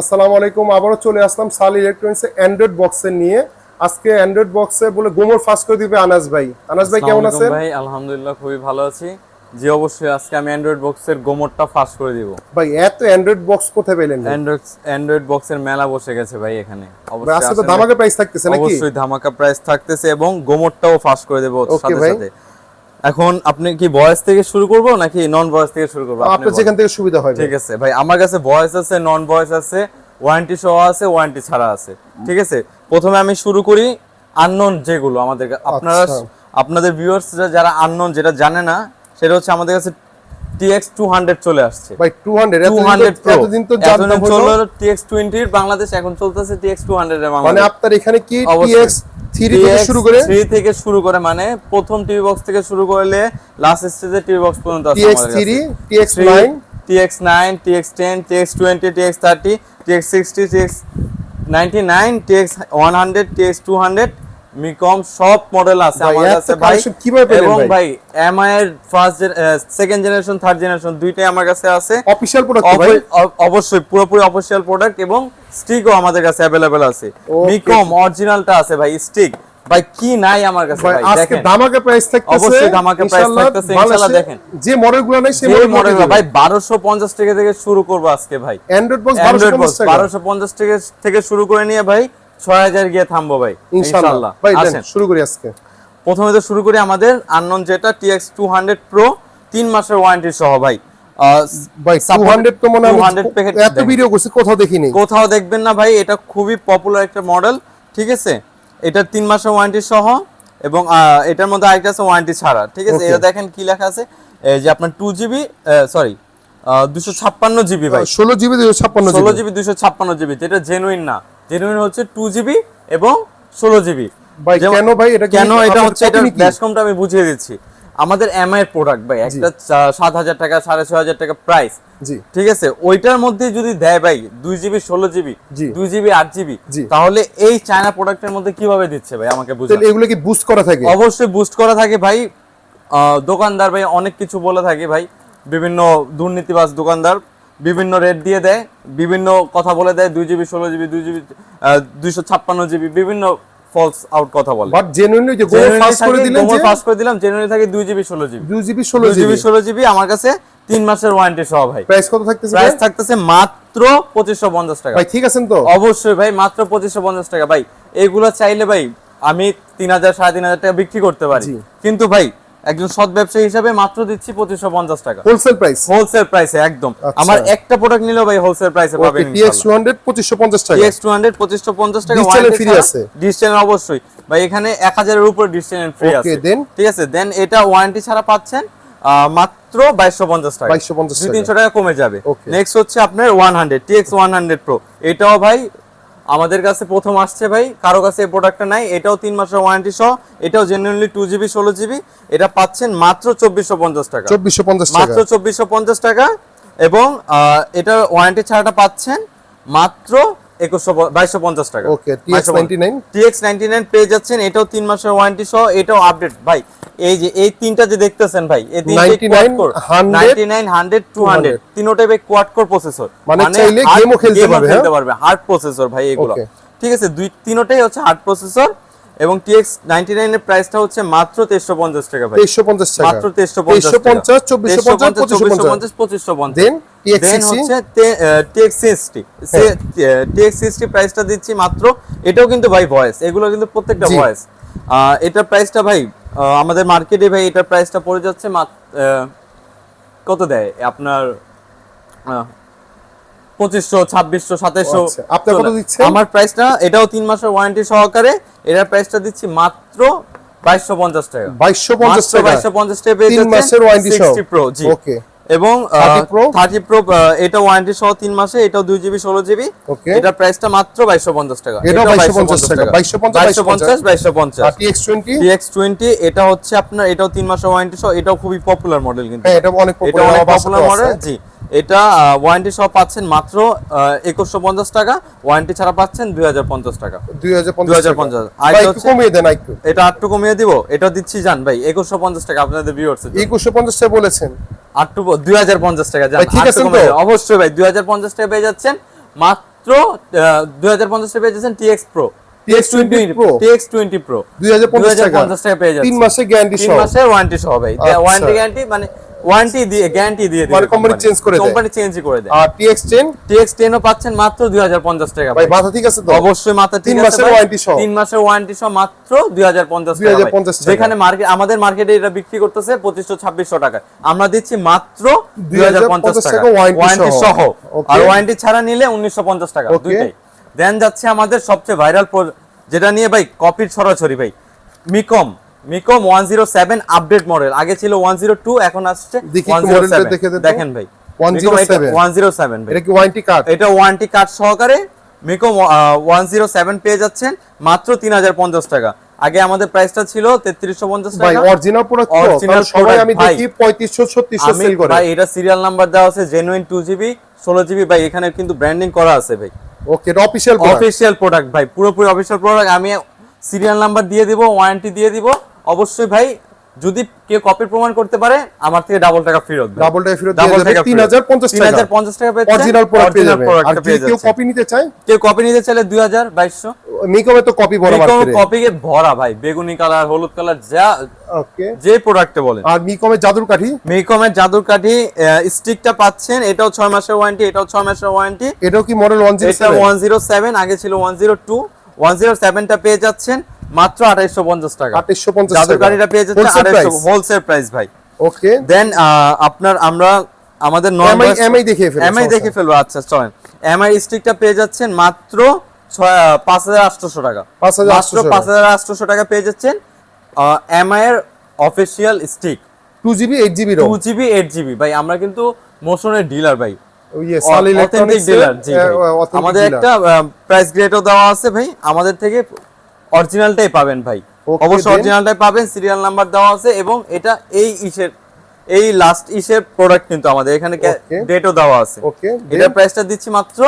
আসসালামু আলাইকুম আবারও চলে আসলাম সাল ইলেকট্রনিক্স অ্যান্ড্রয়েড বক্সের নিয়ে। আজকে অ্যান্ড্রয়েড বক্সে বলে গোমর ফাস্ট করে দিবে আনাস ভাই। আনাস ভাই কেমন আছেন? ভাই আলহামদুলিল্লাহ খুবই ভালো আছি। জি অবশ্যই আজকে আমি অ্যান্ড্রয়েড বক্সের গোমরটা ফাঁস করে দিব। ভাই এত অ্যান্ড্রয়েড বক্স কোথায় পেলেন? অ্যান্ড্রয়েড অ্যান্ড্রয়েড বক্সের মেলা বসে গেছে ভাই এখানে। অবশ্যই আজকে তো ধামাকা প্রাইস থাকতেছে। নাকি? অবশ্যই ধামাকা প্রাইস থাকতেছে এবং গোমরটাও ফাঁস করে দেবো সাথে। সাথে। এখন আপনি কি ভয়েস থেকে শুরু করব নাকি নন ভয়েস থেকে শুরু করব? আপনি আপনার যেখান থেকে সুবিধা হয় ঠিক আছে ভাই আমার কাছে ভয়েস আছে নন ভয়েস আছে ওয়ারেন্টি সহ আছে ওয়ারেন্টি ছাড়া আছে। ঠিক আছে প্রথমে আমি শুরু করি আননোন যেগুলো আমাদের আপনারা আচ্ছা। আপনাদের ভিউয়ার্স যারা আননোন যেটা জানে না সেটা হচ্ছে আমাদের কাছে টু হান্ড্রেড চলে আসছে। ভাই 200 টু হান্ড্রেড প্রো এতদিন তো জানতাম টিএক্স টোয়েন্টির বাংলাদেশ এখন চলতেছে টিএক্স টু হান্ড্রেড মানে আপনার এখানে কি। TX 3 থেকে শুরু করে 3 থেকে শুরু করে মানে প্রথম টিভি বক্স থেকে শুরু করলে লাস্ট স্টেজে টিভি বক্স পর্যন্ত আছে আমাদের sixty TX9 ninety nine TX20 one hundred TX99 two hundred মিকম সব মডেল আছে আমার কাছে ভাই। কীভাবে পেলেন এবং ভাই? এমআই এর first second generation third generation দুইটাই আমার কাছে আছে। অফিশিয়াল প্রোডাক্ট ভাই? অব- অব- অবশ্যই পুরোপুরি অফিসিয়াল প্রোডাক্ট এবং স্টিকও আমাদের কাছে অ্যাভেলেবেল আছে. মিকম অরিজিনালটা আছে ভাই স্টিক ভাই কি নাই আমার কাছে ভাই আজকে ধামাকা প্রাইস থাকতেছে। অবশ্যই ধামাকা ইনশাআল্লাহ থাকতেছে, ইনশাআল্লাহ দেখেন। যে মডেলগুলো নাই সেই যে মডেল মডেল ভাই বারোশো পঞ্চাশ টাকা থেকে শুরু করব আজকে ভাই। অ্যান্ড্রয়েড বক্স 1250 টাকা। বারোশো পঞ্চাশ টাকা থেকে শুরু করে নিয়ে ভাই ছয় হাজার গিয়ে থামবো ভাই ইনশাআল্লাহ ইনশাল্লাহ। ভাই শুরু করি আজকে। প্রথমে তো শুরু করি আমাদের আননোন যেটা টিএক্স টু হান্ড্রেড প্রো তিন মাসের ওয়ারেন্টি সহ ভাই। ভাই 200 তো 200 আমি packet এত ভিডিও করছি কোথাও দেখিনি। কোথাও দেখবেন না ভাই এটা খুবই পপুলার একটা মডেল ঠিক আছে? এটা তিন মাসের ওয়ারেন্টি সহ এবং এটার মধ্যে আরেকটা আছে ওয়ারেন্টি ছাড়া ঠিক আছে? এটা দেখেন কি লেখা আছে এই যে আপনার টু জিবি সরি দুশো ছাপ্পান্ন জিবি ভাই। ষোলো জিবি ছাপ্পান্ন ষোলো জিবি জিবি দুশো ছাপ্পান্ন জিবি যেটা জেনুইন না। জেনুইন হচ্ছে টু জিবি এবং ষোলো জিবি ভাই কেন ভাই? এটা কেন এটা হচ্ছে এটা company কি? ড্যাশকমটা আমি বুঝিয়ে দিচ্ছি। আমাদের এমআই এর প্রোডাক্ট ভাই একটা সাত হাজার টাকা সাড়ে ছয় হাজার টাকা প্রাইস জি। ঠিক আছে? ওইটার মধ্যে যদি দেয় ভাই দুই জিবি ষোলো জিবি। দুই জিবি আট জিবি তাহলে এই চায়না প্রোডাক্টের মধ্যে কীভাবে দিচ্ছে ভাই আমাকে তাহলে এগুলো কি বুস্ট করা থাকে? অবশ্যই বুস্ট করা থাকে ভাই। আহ, দোকানদার ভাই অনেক কিছু বলে থাকে ভাই। বিভিন্ন দুর্নীতিবাজ দোকানদার বিভিন্ন রেট দিয়ে দেয় বিভিন্ন কথা বলে দেয় দুই জিবি ষোলো জিবি দুই জিবি দুইশো ছাপ্পান্ন জিবি বিভিন্ন ফলস আউট কথা বলে। বাট জেনুইনলি যে গোল ফাস্ট করে দিলেন যে পাস করে দিলাম জেনুইনি থাকে দুই জিবি ষোলো জিবি 2 জিবি 16 দুই জিবি জিবি ষোলো জিবি আমার কাছে তিন মাসের ওয়ারেন্টি সহ ভাই। প্রাইস কত থাকতেছে প্রাইস থাকতেছে মাত্র পঁচিশশো পঞ্চাশ টাকা। ভাই ঠিক আছেন তো? অবশ্যই ভাই মাত্র পঁচিশশো পঞ্চাশ টাকা। ভাই এগুলো চাইলে ভাই আমি তিন হাজার সাড়ে তিন হাজার টাকা বিক্রি করতে পারি। কিন্তু ভাই একজন সৎ ব্যবসায়ী হিসাবে মাত্র দিচ্ছি পঁচিশশো পঞ্চাশ টাকা। হোলসেল প্রাইস হোলসেল প্রাইসে একদম। আচ্ছা। আমার একটা প্রোডাক্ট নিলেও ভাই হোলসেল প্রাইসে পাবেন টিএক্স 200 2550 টাকা। টিএক্স টু হান্ড্রেড পঁচিশশো পঞ্চাশ টাকা free আছে। ডিস চ্যানেল অবশ্যই। ভাই এখানে এক হাজারের উপর ডিস চ্যানেল ফ্রি আছে। then? ঠিক আছে দেন এটা ওয়ারেন্টি ছাড়া পাচ্ছেন মাত্র বাইশশো পঞ্চাশ টাকা। 2250 পঞ্চাশ টাকা। তিনশো টাকা কমে যাবে। নেক্সট হচ্ছে আপনার one hundred TX one hundred pro এটাও ভাই আমাদের কাছে প্রথম আসছে ভাই কারও কাছে এই প্রোডাক্টটা নাই এটাও তিন মাসের ওয়ারেন্টি সহ এটাও জেনুইনলি টু জিবি ষোলো জিবি এটা পাচ্ছেন মাত্র চব্বিশশো পঞ্চাশ টাকা। চব্বিশশো পঞ্চাশ মাত্র চব্বিশশো পঞ্চাশ টাকা এবং আহ, এটা ওয়ারেন্টি ছাড়াটা পাচ্ছেন মাত্র একুশশো বাইশশো পঞ্চাশ টাকা। Okay, TX 99 TX ninety nine পেয়ে যাচ্ছেন এটাও তিন মাসের ওয়ারেন্টি সহ এটাও আপডেট ভাই এই যে এই তিনটা যে দেখতেছেন ভাই এই 99, 100, ninety nine hundred two hundred তিনোটাই ভাই কোয়াড কোর প্রসেসর মানে চাইলে game খেলতে পারবে, খেলতে হ্যাঁ? পারবে হার্ড প্রসেসর ভাই এগুলো। ঠিক আছে দুই তিনোটাই হচ্ছে হার্ড প্রসেসর এবং টিএক্স নাইনটি নাইনের প্রাইসটা হচ্ছে মাত্র তেইশশো পঞ্চাশ টাকা ভাই। 2350 টাকা। মাত্র তেইশশো পঞ্চাশ 2350 2450 2550 পঁচিশশো পঞ্চাশ। দেন 60? হচ্ছে টিএক্স সিক্সটি টিএক্স সিক্সটি প্রাইসটা দিচ্ছি মাত্র এটাও কিন্তু ভাই ভয়েস এগুলো কিন্তু প্রত্যেকটা। ভয়েস প্রাইসটা ভাই আমাদের মার্কেটে ভাই এটার প্রাইসটা পড়ে যাচ্ছে কত দেয় আপনার পঁচিশশো ছাব্বিশশো সাতাইশশো আচ্ছা, আপনার কত দিচ্ছেন? আমার প্রাইসটা এটাও তিন মাসের ওয়ারেন্টি সহকারে এটার প্রাইসটা দিচ্ছি মাত্র বাইশশো পঞ্চাশ টাকা। 2250 টাকা। বাইশশো পঞ্চাশ টাকা তিন মাসের সহ। 60 জি। Okay. এবং থার্টি প্রো এটা ওয়ারেন্টি সহ তিন মাসে এটাও দুই জিবি ষোলো জিবি. এটার প্রাইসটা মাত্র বাইশশো পঞ্চাশ টাকা। এটাও 2250 টাকা। 2250, বাইশশো পঞ্চাশ বাইশশো পঞ্চাশ আর TX 20 টিএক্স টোয়েন্টি এটা হচ্ছে আপনার এটাও তিন মাসের ওয়ারেন্টি সহ এটাও খুবই পপুলার মডেল কিন্তু। হ্যাঁ এটা এটা অনেক পপুলার মডেল জি। এটা ওয়ারেন্টি সহ পাচ্ছেন মাত্র একুশশো পঞ্চাশ টাকা ওয়ারেন্টি ছাড়া পাচ্ছেন দুই হাজার পঞ্চাশ টাকা। 2050 টাকা। 2050 একটু কমিয়ে দেন এটা আটটু কমিয়ে দিব এটা দিচ্ছি জান ভাই একুশশো পঞ্চাশ টাকা আপনাদের ভিউয়ার্স 2150 টাকা বলেছেন। আটটু দুই হাজার পঞ্চাশ টাকা ঠিক? দেব। অবশ্যই ভাই দুই হাজার পঞ্চাশ টাকা পেয়ে যাচ্ছেন। মাত্র দুই হাজার পঞ্চাশ টাকা পেয়ে যাচ্ছেন TX pro TX20 Pro? TX twenty pro 2050 টাকা। মাসের গ্যারান্টি সহ। মাসের ওয়ারেন্টি সহ ভাই। আচ্ছা। ওয়ারেন্টি গ্যারান্টি মানে ওয়ারেন্টি দিয়ে গ্যারান্টি দিয়ে মানে company change করে দেয়? কোম্পানি চেঞ্জ করে দেয় আর টিএক্স টেন টিএক্স টেনও পাচ্ছেন মাত্র দুই হাজার পঞ্চাশ টাকা ভাই। মাথা ঠিক আছে তো অবশ্যই মাত্র তিন তিন মাসের মাসের ওয়ারেন্টি সহ। তিন মাসের ওয়ারেন্টি সহ মাত্র দুই হাজার পঞ্চাশ 2050 টাকা। যেখানে মার্কেট আমাদের মার্কেটে এটা বিক্রি করতেছে পঁচিশশো ছাব্বিশশো টাকা আমরা দিচ্ছি মাত্র দুই হাজার 2050 টাকা টাকা ওয়ারেন্টি সহ। আর ওয়ারেন্টি ছাড়া নিলে উনিশশো পঞ্চাশ টাকা Okay. দুইটাই দেন যাচ্ছে আমাদের সবচেয়ে ভাইরাল যেটা নিয়ে ভাই কপির ছড়াছড়ি ভাই মিকম মিকম one zero seven update model আগে ছিল ওয়ান জিরো টু এখন আসছে দেখি ওয়ান একটু জিরো মডেলটা দেখে দেন তো। দেখেন ভাই। 107 ওয়ান জিরো সেভেন ভাই। এটা কি ওয়ারেন্টি কার্ড এটা ওয়ারেন্টি কার্ড সহকারে মিকো ওয়ান জিরো সেভেন পেয়ে যাচ্ছেন মাত্র তিন হাজার পঞ্চাশ টাকা। আগে আমাদের প্রাইসটা ছিল তেত্রিশশো পঞ্চাশ ভাই অরিজিনাল Original সবাই আমি দেখি 3500 3600 সেল করে। ভাই এটা সিরিয়াল নাম্বার দেওয়া আছে জেনুইন টু জিবি ষোলো জিবি ভাই এখানে কিন্তু ব্র্যান্ডিং করা আছে ভাই। ওকে এটা অফিশিয়াল প্রোডাক্ট অফিসিয়াল প্রোডাক্ট ভাই পুরোপুরি অফিসিয়াল প্রোডাক্ট আমি সিরিয়াল নাম্বার দিয়ে দিব ওয়ারেন্টি দিয়ে দিব। অবশ্যই ভাই যদি কেউ কপি প্রমাণ করতে পারে আমার থেকে ডাবল টাকা ফেরত ডাবল টাকা ফেরত দিয়ে টাকা যাবে 3050 টাকা। 3050 টাকা পেয়ে অরিজিনাল প্রোডাক্ট পেয়ে যাবে। আর কেউ। কপি নিতে চায়? কেউ কপি নিতে চাইলে দুই হাজার বাইশশো। মিকমে তো কপি বড় মার্কেটে কপিকে ভরা ভাই বেগুনি কালার হলুদ কালার যা ওকে যে প্রোডাক্টে বলেন। আর মিকমের জাদুর কাঠি? মিকমের জাদুর কাঠি স্টিকটা পাচ্ছেন এটাও ছয় মাসের ওয়ারেন্টি এটাও ছয় মাসের ওয়ারেন্টি এটাও কি মডেল 107 এটা 107 ওয়ান জিরো সেভেন আগে ছিল one zero two one zero সেভেনটা পেয়ে যাচ্ছেন। মাত্র আঠাইশো পঞ্চাশ টাকা। 2850 টাকা। কাঠিটা পেয়ে আঠাইশো price? হোলসেল প্রাইস ভাই। ওকে দেন আপনার আমরা আমাদের MI দেখিয়ে ফেলুন, এমআই দেখে ফেলব আচ্ছা চলেন। এমআই স্টিকটা পেয়ে যাচ্ছেন মাত্র ছয় পাঁচ হাজার আটশোশো টাকা। 5800 মাত্র পাঁচ হাজার আটশোশো টাকা পেয়ে যাচ্ছেন এমআই এর official stick 2GB 8GB two ROM GB eight GB ভাই আমরা কিন্তু মোশনের ডিলার ভাই। ডিলার ভাই। আমাদের একটা প্রাইস গ্রেডও দেওয়া আছে ভাই। আমাদের থেকে অরিজিনালটাই পাবেন ভাই। অবশ্যই অরিজিনালটাই পাবেন সিরিয়াল নাম্বার দেওয়া আছে এবং এটা এই ইসের এই লাস্ট ইসের প্রোডাক্ট কিন্তু আমাদের এখানে. ডেটও দেওয়া আছে। এটা প্রাইসটা দিচ্ছি মাত্র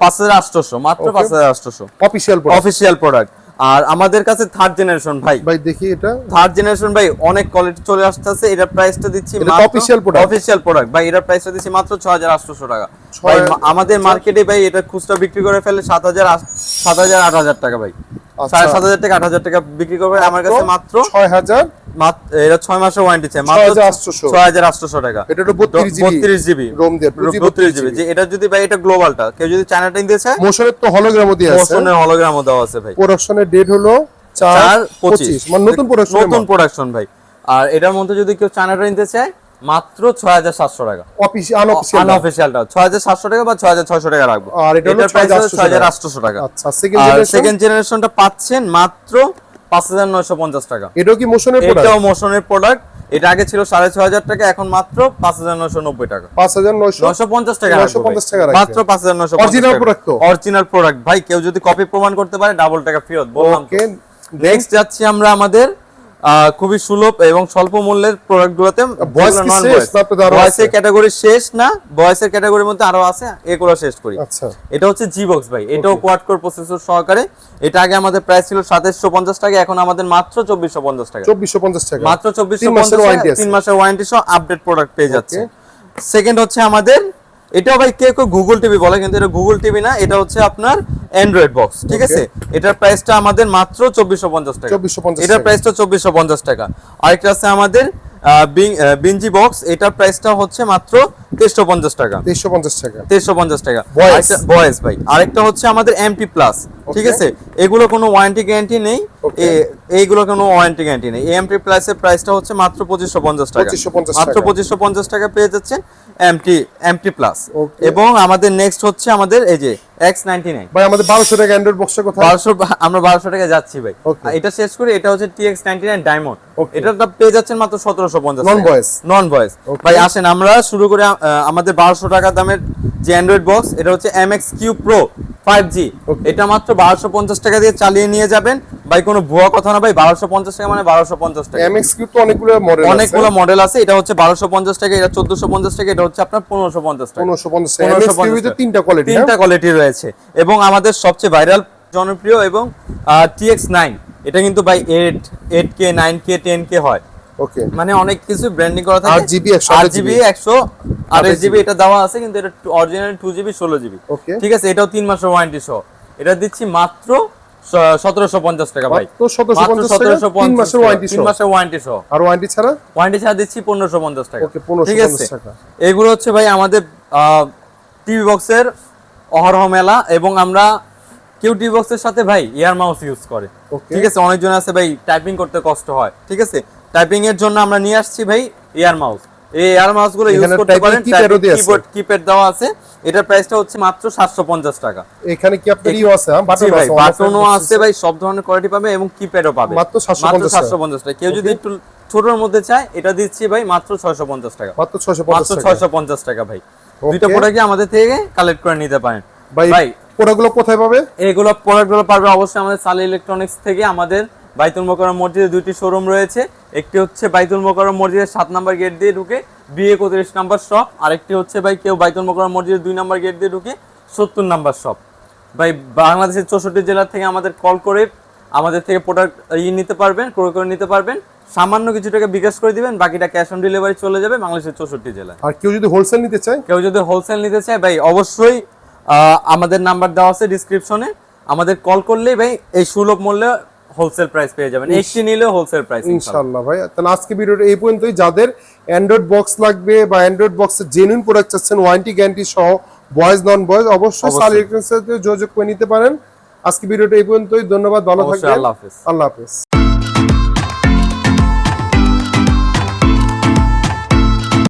পাঁচ হাজার আটশোশো মাত্র. পাঁচ হাজার আটশোশো। অফিশিয়াল প্রোডাক্ট অফিসিয়াল প্রোডাক্ট আর আমাদের কাছে থার্ড জেনারেশন ভাই। ভাই দেখি এটা। থার্ড জেনারেশন ভাই অনেক কোয়ালিটি চলে আসতেছে এটার প্রাইসটা দিচ্ছি এটা official product? অফিসিয়াল প্রোডাক্ট ভাই এটার প্রাইসটা দিচ্ছি মাত্র 6800 টাকা। ভাই আমাদের মার্কেটে ভাই এটা খুচরা বিক্রি করে ফেলে 7000 7000 8000 টাকা ভাই। আচ্ছা। সাড়ে সাত হাজার টাকা বিক্রি করবে আমার কাছে মাত্র 6000 মাত্র এটা ছয় মাসের ওয়ারেন্টি চাই মাত্র 6800 ছয় হাজার আটশোশো টাকা। এটা তো 32 জিবি। বত্রিশ জিবি। রোম দিয়ে 2GB বত্রিশ জিবি। যে এটা যদি ভাই এটা গ্লোবালটা কেউ যদি চায়নাটা নিতে চায় মোশনের তো হলোগ্রামও দিয়ে আছে। মোশনের হলোগ্রামও দেওয়া আছে ভাই। প্রোডাকশনের ডেট হলো চার 25 মানে নতুন প্রোডাকশন নতুন প্রোডাকশন ভাই। আর এটার মধ্যে যদি কেউ চায়নাটা নিতে চায় মাত্র ছয় হাজার সাতশো টাকা। আনঅফিসিয়ালটা ছয় হাজার সাতশো টাকা বা ছয় হাজার ছয়শো টাকা রাখব। আর এটার প্রাইস ছয় হাজার আটশোশো টাকা। আচ্ছা সেকেন্ড জেনারেশন সেকেন্ড জেনারেশনটা পাচ্ছেন মাত্র টাকা। এটাও কি মোশনের প্রোডাক্ট এটাও মোশনের প্রোডাক্ট এটা আগে ছিল সাড়ে ছয় হাজার টাকা এখন মাত্র পাঁচ হাজার নয়শো নব্বই টাকা। 5900 নয়শো পঞ্চাশ টাকা 950 টাকা মাত্র তো? অরিজিনাল প্রোডাক্ট ভাই কেউ যদি কপি প্রমাণ করতে পারে ডাবল টাকা ফেরত বললাম। নেক্সট যাচ্ছি আমরা আমাদের খুবই সুলভ এবং স্বল্প মূল্যের আছে? ক্যাটাগরি শেষ না ভয়েসের ক্যাটাগরির মধ্যে আরও আছে এগুলো শেষ করি। আচ্ছা। এটা হচ্ছে জি বক্স ভাই এটাও কোয়াড কোর প্রসেসর সহকারে। এটা আগে আমাদের প্রাইস ছিল সাতাশশো পঞ্চাশ টাকা এখন আমাদের মাত্র চব্বিশশো পঞ্চাশ টাকা। 2450 টাকা। মাত্র চব্বিশশো পঞ্চাশ তিন মাসের ওয়ারেন্টি সহ আপডেট প্রোডাক্ট পেয়ে যাচ্ছে। সেকেন্ড হচ্ছে আমাদের এটাও ভাই কেউ কেউ গুগল টিভি বলে কিন্তু এটা গুগল টিভি না এটা হচ্ছে আপনার অ্যান্ড্রয়েড বক্স ঠিক আছে? এটার প্রাইসটা আমাদের মাত্র চব্বিশশো পঞ্চাশ টাকা। 2450 এটার প্রাইসটা চব্বিশশো পঞ্চাশ টাকা। আরেকটা আছে আমাদের বিঞ্জি বক্স এটার প্রাইসটা হচ্ছে মাত্র তেইশশো পঞ্চাশ টাকা। 2350 টাকা। তেইশশো পঞ্চাশ টাকা। Voice। ভাই। আরেকটা হচ্ছে আমাদের এমটি প্লাস ঠিক আছে? এগুলো কোনো ওয়ারেন্টি গ্যারান্টি নেই. এইগুলো কোনো ওয়ারেন্টি গ্যারান্টি নেই। এমটি প্লাস এর প্রাইসটা হচ্ছে মাত্র পঁচিশশো পঞ্চাশ টাকা। 2550 মাত্র পঁচিশশো পঞ্চাশ টাকা পেয়ে যাচ্ছেন এমটি এমটি প্লাস এবং আমাদের নেক্সট হচ্ছে আমাদের এই যে এক্স নাইনটি নাইন ভাই আমাদের 1200 টাকা অ্যান্ড্রয়েড বক্সের কথা? বারোশো আমরা বারোশো টাকা যাচ্ছি ভাই। এটা শেষ করি এটা হচ্ছে TX ninety nine diamond Okay. এটা পেয়ে যাচ্ছেন মাত্র সতেরোশো পঞ্চাশ Non voice। নন ভয়েস ভাই আসেন আমরা শুরু করে আমাদের বারোশো টাকা দামের যে অ্যান্ড্রয়েড বক্স এটা হচ্ছে M X Q pro five G এটা মাত্র বারোশো পঞ্চাশ টাকা দিয়ে চালিয়ে নিয়ে যাবেন। ভাই কোনো ভুয়া কথা না ভাই বারোশো পঞ্চাশ টাকা মানে বারোশো পঞ্চাশ টাকা। এমএক্স কিউ তো অনেকগুলো মডেল অনেকগুলো মডেল আছে এটা হচ্ছে বারোশো পঞ্চাশ টাকা এটা চোদ্দশো পঞ্চাশ টাকা এটা হচ্ছে আপনার পনেরোশো পঞ্চাশ টাকা। 1550 টাকা। 1550 এমএক্স কিউ তে তিনটা কোয়ালিটি তিনটা কোয়ালিটি রয়েছে। এবং আমাদের সবচেয়ে ভাইরাল জনপ্রিয় এবং টিএক্স নাইন এটা কিন্তু ভাই eight eight K nine K ten K হয়। ওকে মানে অনেক কিছু ব্র্যান্ডিং করা থাকে। 8GB 100 আট জিবি একশো আঠাশ জিবি এটা দেওয়া আছে কিন্তু এটা অরিজিনাল টু জিবি ষোলো জিবি ওকে ঠিক আছে এটাও তিন মাসের ওয়ারেন্টি সহ। এটা দিচ্ছি মাত্র সতেরোশো পঞ্চাশ টাকা ভাই। তো 1750 টাকা 3 মাসের ওয়ারেন্টি তিন মাসের ওয়ারেন্টি সহ। আর ওয়ারেন্টি ছাড়া? ওয়ারেন্টি ছাড়া দিচ্ছি পনেরোশো পঞ্চাশ টাকা। ওকে 1550 ঠিক আছে? টাকা। এগুলো হচ্ছে ভাই আমাদের টিভি বক্সের অহরহ মেলা এবং আমরা কেউ টিভি বক্সের সাথে ভাই ইয়ার মাউস ইউজ করে। ঠিক আছে অনেকজন আছে ভাই টাইপিং করতে কষ্ট হয় ঠিক আছে? টাইপিং এর জন্য আমরা নিয়ে আসছি ভাই ইয়ার মাউস এই ইয়ার মাউসগুলো ইউজ করতে পারেন। কিবোর্ড কিপ্যাড দেওয়া আছে। এটার প্রাইসটা হচ্ছে মাত্র 750 টাকা। এখানে কি আপনার ইও আছে হ্যাঁ? বাটন ভাই আছে বাটনও আছে ভাই সব ধরনের কোয়ালিটি পাবে এবং কিপ্যাডও পাবে। মাত্র 750 টাকা। 750 টাকা। কেউ যদি একটু ছোটর মধ্যে চায় এটা দিচ্ছি ভাই মাত্র 650 টাকা। মাত্র 650 মাত্র টাকা। 650 টাকা ভাই। দুইটা প্রোডাক্টই আমাদের থেকে কালেক্ট করে নিতে পারেন। ভাই প্রোডাক্টগুলো কোথায় পাবে? এগুলো প্রোডাক্টগুলো পারবে অবশ্যই আমাদের সালি ইলেকট্রনিক্স থেকে আমাদের বাইতুল মোকাররম মসজিদে দুইটি শোরুম রয়েছে। একটি হচ্ছে বাইতুল মোকাররম মসজিদের সাত নাম্বার গেট দিয়ে ঢুকে বিয়ে একত্রিশ নাম্বার শপ। আরেকটি হচ্ছে ভাই কেউ বাইতুল মোকাররম মসজিদের দুই নাম্বার গেট দিয়ে ঢুকে সত্তর নাম্বার শপ। ভাই বাংলাদেশের চৌষট্টি জেলা থেকে আমাদের কল করে আমাদের থেকে প্রোডাক্ট ই নিতে পারবেন ক্রয় করে নিতে পারবেন। সামান্য কিছু টাকা বিকাশ করে দিবেন বাকিটা ক্যাশ অন ডেলিভারি চলে যাবে বাংলাদেশের চৌষট্টি জেলায়। আর কেউ যদি হোলসেল নিতে চায়? কেউ যদি হোলসেল নিতে চায় ভাই অবশ্যই আমাদের নাম্বার দেওয়া আছে ডিসক্রিপশনে আমাদের কল করলেই ভাই এই সুলভ মূল্যে হোলসেল প্রাইস পেয়ে যাবেন। একটি নিলে হোলসেল প্রাইস ইনশাআল্লাহ ভাই। তাহলে আজকে ভিডিওটা এই পর্যন্তই। যাদের অ্যান্ড্রয়েড বক্স লাগবে বা অ্যান্ড্রয়েড বক্সের জেনুইন প্রোডাক্ট চাচ্ছেন ওয়ারেন্টি গ্যারান্টি সহ বয়েজ নন বয়েজ অবশ্যই। সাল ইলেকট্রনিক্সের সাথে যোগাযোগ করে নিতে পারেন। আজকে ভিডিওটা এই পর্যন্তই। ধন্যবাদ ভালো থাকবেন। আল্লাহ হাফেজ। আল্লাহ হাফেজ।